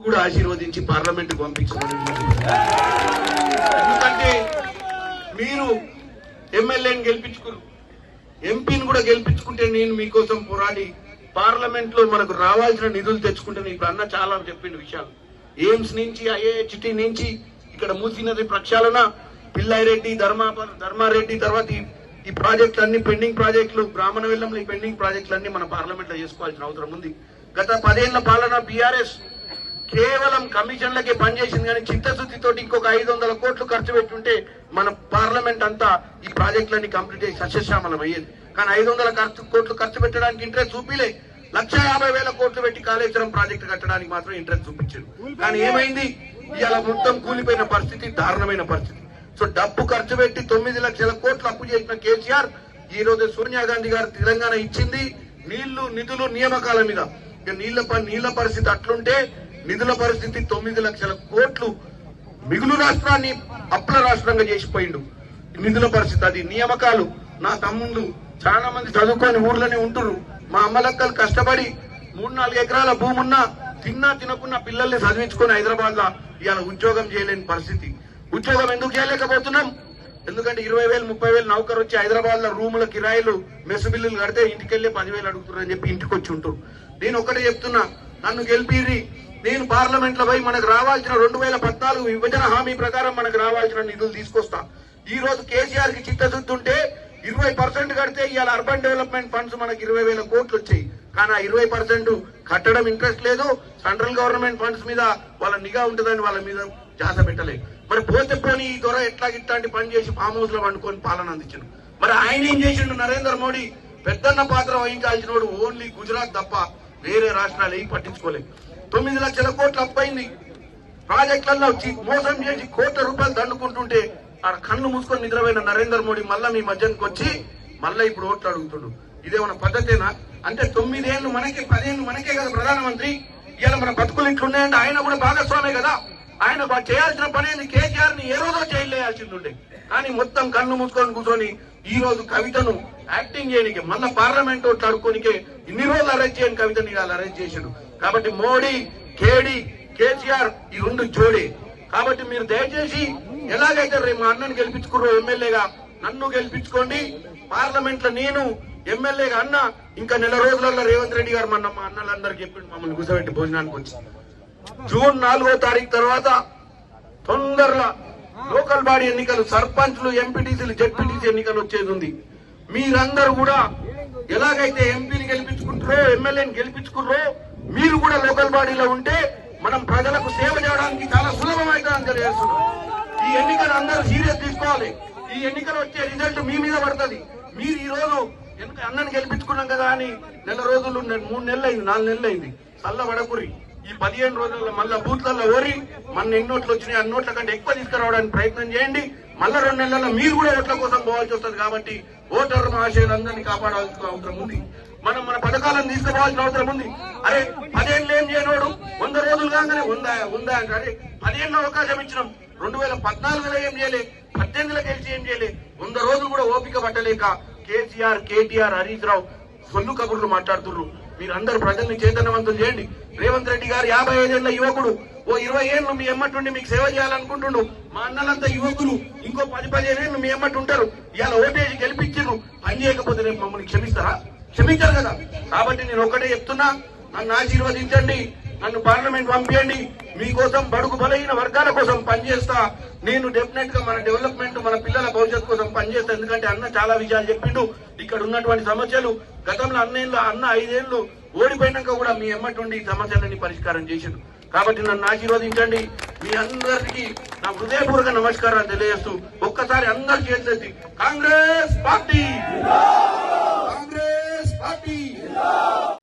కూడా ఆశీర్వదించి పార్లమెంట్ పంపించమని ఎందుకంటే మీరు ఎమ్మెల్యేని గెలిపించుకున్నారు ఎంపీని కూడా గెలిపించుకుంటే నేను మీకోసం పోరాడి పార్లమెంట్లో మనకు రావాల్సిన నిధులు తెచ్చుకుంటే ఇప్పుడు అన్న చాలా చెప్పిన విషయాలు. ఎయిమ్స్ నుంచి ఐఏహెచ్టి నుంచి ఇక్కడ మూసినది ప్రక్షాళన పిల్లారెడ్డి ధర్మా ధర్మారెడ్డి తర్వాత ఈ- ఈ ప్రాజెక్టులు అన్ని పెండింగ్ ప్రాజెక్టులు బ్రాహ్మణ వెల్లంలో ఈ పెండింగ్ ప్రాజెక్టులు అన్ని మన పార్లమెంట్లో చేసుకోవాల్సిన అవసరం ఉంది. గత పదేళ్ళ పాలన బీఆర్ఎస్ కేవలం కమిషన్లకే పనిచేసింది కానీ చిత్తశుద్ధితోటి ఇంకొక ఐదు వందల కోట్లు ఖర్చు పెట్టుంటే మన పార్లమెంట్ అంతా ఈ ప్రాజెక్టులన్నీ కంప్లీట్ అయ్యి సస్యశ్యామలం అయ్యేది. కానీ ఐదు వందల ఖర్చు కోట్లు ఖర్చు పెట్టడానికి ఇంట్రెస్ట్ చూపిలే. లక్ష యాభై వేల కోట్లు పెట్టి కాళేశ్వరం ప్రాజెక్టు కట్టడానికి మాత్రం ఇంట్రెస్ట్ చూపించారు. కానీ ఏమైంది? ఇలా మొత్తం కూలిపోయిన పరిస్థితి దారుణమైన పరిస్థితి. సో డబ్బు ఖర్చు పెట్టి తొమ్మిది లక్షల కోట్లు అప్పు చేసిన కేసీఆర్ ఈ రోజు సోనియా గాంధీ గారు తెలంగాణ ఇచ్చింది. నీళ్ళు నిధులు నియామకాల మీద. నీళ్ళ నీళ్ళ పరిస్థితి అట్లుంటే నిధుల పరిస్థితి తొమ్మిది లక్షల కోట్లు మిగులు రాష్ట్రాన్ని అప్పుల రాష్ట్రంగా చేసిపోయిండు. నిధుల పరిస్థితి అది నియామకాలు. నా తమ్ముళ్ళు చాలా మంది చదువుకొని ఊర్లోనే ఉంటున్నారు మా అమ్మలక్కలు కష్టపడి మూడు నాలుగు ఎకరాల భూమి ఉన్నా తిన్నా తినకున్నా పిల్లల్ని చదివించుకొని హైదరాబాద్లో ఇవాళ ఉద్యోగం చేయలేని పరిస్థితి. ఉద్యోగం ఎందుకు చేయలేకపోతున్నాం? ఎందుకంటే ఇరవై వేలు ముప్పై వేలు నౌకరు వచ్చి హైదరాబాద్లో రూముల కిరాయిలు మెస్ బిల్లులు కడితే ఇంటికి వెళ్ళి పదివేలు అడుగుతున్నారు అని చెప్పి ఇంటికి వచ్చి ఉంటారు నేను ఒకటే చెప్తున్నా నన్ను గెలిపిరి నేను పార్లమెంట్లో పోయి మనకు రావాల్సిన రెండు వేల పద్నాలుగు విభజన హామీ ప్రకారం మనకు రావాల్సిన నిధులు తీసుకొస్తా. ఈ రోజు కేసీఆర్కి చిత్తశుద్ధి ఉంటే ఇరవై పర్సెంట్ కడితే ఇవాళ అర్బన్ డెవలప్మెంట్ ఫండ్స్ మనకి ఇరవై వేల కోట్లు వచ్చాయి. కానీ ఆ ఇరవై పర్సెంట్ కట్టడం ఇంట్రెస్ట్ లేదు. సెంట్రల్ గవర్నమెంట్ ఫండ్స్ మీద వాళ్ళ నిఘా ఉంటుందని వాళ్ళ మీద జాస పెట్టలేదు. మరి పోతే పోని ఈ దొర ఎట్లా ఇట్లాంటి పని చేసి ఫామ్ హౌస్లో వండుకొని పాలన అందించాడు మరి ఆయన ఏం చేసిండు నరేంద్ర మోడీ? పెద్దన్న పాత్ర వహించాల్సిన వాడు ఓన్లీ గుజరాత్ తప్ప వేరే రాష్ట్రాలు ఏం పట్టించుకోలేదు. తొమ్మిది లక్షల కోట్లు అప్పైంది ప్రాజెక్టులలో వచ్చి మోసం చేసి కోట్ల రూపాయలు దండుకుంటుంటే ఆ కన్ను మూసుకొని నిద్రపోయిన నరేంద్ర మోడీ మళ్ళా మీ మధ్యకి వచ్చి మళ్ళా ఇప్పుడు ఓట్లు అడుగుతుండు. ఇదేమన్నా పద్ధతేనా? అంటే తొమ్మిదేళ్ళు మనకే పదేళ్ళు మనకే కదా ప్రధానమంత్రి. ఇవాళ మన బతుకులు ఇట్లున్నాయంటే ఆయన కూడా భాగస్వామే కదా. ఆయన చేయాల్సిన పని కేసీఆర్ని ఏ రోజో చేయలేయాల్సింది ఉండే కానీ మొత్తం కన్ను మూసుకొని కూర్చొని ఈ రోజు కవితను యాక్టింగ్ చేయడానికి మళ్ళా పార్లమెంట్ ఓట్లు అడుక్కోనికే ఇన్ని రోజులు అరెస్ట్ చేయని కవితని ఇవాళ అరెస్ట్ చేసిండు. కాబట్టి మోడీ కేడీ కేసీఆర్ ఈ రెండు జోడి. కాబట్టి మీరు దయచేసి ఎలాగైతే రేపు మా అన్నను గెలిపించుకున్నారు ఎమ్మెల్యేగా నన్ను గెలిపించుకోండి. పార్లమెంట్లో నేను ఎమ్మెల్యేగా అన్న ఇంకా నెల రోజులలో రేవంత్ రెడ్డి గారు మన మా అన్నలందరికీ చెప్పిండు మమ్మల్ని కూర్చోబెట్టి భోజనానికి వచ్చి. జూన్ నాలుగో తారీఖు తర్వాత తొందరగా లోకల్ బాడీ ఎన్నికలు సర్పంచ్లు ఎంపీటీసీలు జెడ్పీటీసీ ఎన్నికలు వచ్చేది ఉంది. మీరందరూ కూడా ఎలాగైతే ఎంపీని గెలిపించుకుంటారో ఎమ్మెల్యేని గెలిపించుకున్నారో మీరు కూడా లోకల్ బాడీలో ఉంటే మనం ప్రజలకు సేవ చేయడానికి చాలా సులభమైందని తెలియజేస్తున్నాం. ఈ ఎన్నికలు అందరూ సీరియస్ తీసుకోవాలి. ఈ ఎన్నికలు వచ్చే రిజల్ట్ మీ మీద పడుతుంది. మీరు ఈ రోజు అన్నని గెలిపించుకున్నాం కదా అని నెల రోజులు మూడు నెలలు అయింది నాలుగు నెలలు అయింది చల్ల వడకురి. ఈ పదిహేను రోజుల్లో మళ్ళా బూత్లలో ఓరి మన ఎన్ని నోట్లు వచ్చినాయి అన్ని నోట్ల కంటే ఎక్కువ తీసుకురావడానికి ప్రయత్నం చేయండి. మళ్ళా రెండు నెలల్లో మీరు కూడా ఓట్ల కోసం పోవాల్సి వస్తుంది కాబట్టి ఓటర్ మహాశయులందరినీ కాపాడాల్సిన అవసరం ఉంది. మనం మన పథకాలను తీసుకుపోవాల్సిన అవసరం ఉంది. అరే పదేళ్ళు ఏం చేయనోడు? వంద రోజులు కాగానే ఉందా ఉందా అంటే అరే పదేళ్ళు అవకాశం ఇచ్చినాం. రెండు వేల పద్నాలుగులో ఏం చేయలే? పద్దెనిమిదిలో గెలిచి ఏం చేయలే? వంద రోజులు కూడా ఓపిక పట్టలేక కేసీఆర్ కేటీఆర్ హరీష్ రావు సొల్లు కబుర్లు మాట్లాడుతున్నారు మీరందరూ ప్రజల్ని చైతన్యవంతులు చేయండి. రేవంత్ రెడ్డి గారు యాభై ఐదేళ్ళ యువకుడు. ఓ ఇరవై ఏళ్ళు మీ ఎమ్మటుండి మీకు సేవ చేయాలనుకుంటుండు. మా అన్నలంతా యువకులు. ఇంకో పది పదిహేను ఏళ్ళు మీ ఎమ్మటి ఉంటారు ఇవాళ ఓటేసి గెలిపించారు పని చేయకపోతే రేపు మమ్మల్ని క్షమిస్తారా? క్షమించారు కదా. కాబట్టి నేను ఒకటే చెప్తున్నా నన్ను ఆశీర్వదించండి నన్ను పార్లమెంట్ పంపించండి మీకోసం బడుగు బలహీన వర్గాల కోసం పనిచేస్తా. నేను డెఫినెట్గా మన డెవలప్మెంట్ మన పిల్లల భవిష్యత్తు కోసం పనిచేస్తా. ఎందుకంటే అన్న చాలా విషయాలు చెప్పిండు. ఇక్కడ ఉన్నటువంటి సమస్యలు గతంలో అన్నేళ్ళు అన్న ఐదేళ్ళు ఓడిపోయినాక కూడా మీ ఎమ్మటుండి ఈ సమస్యలన్నీ పరిష్కారం చేసిండు. కాబట్టి నన్ను ఆశీర్వదించండి. మీ అందరికీ నా హృదయపూర్వక నమస్కారాలు తెలియజేస్తూ ఒక్కసారి అందరు చేసేది కాంగ్రెస్ పార్టీ! happy.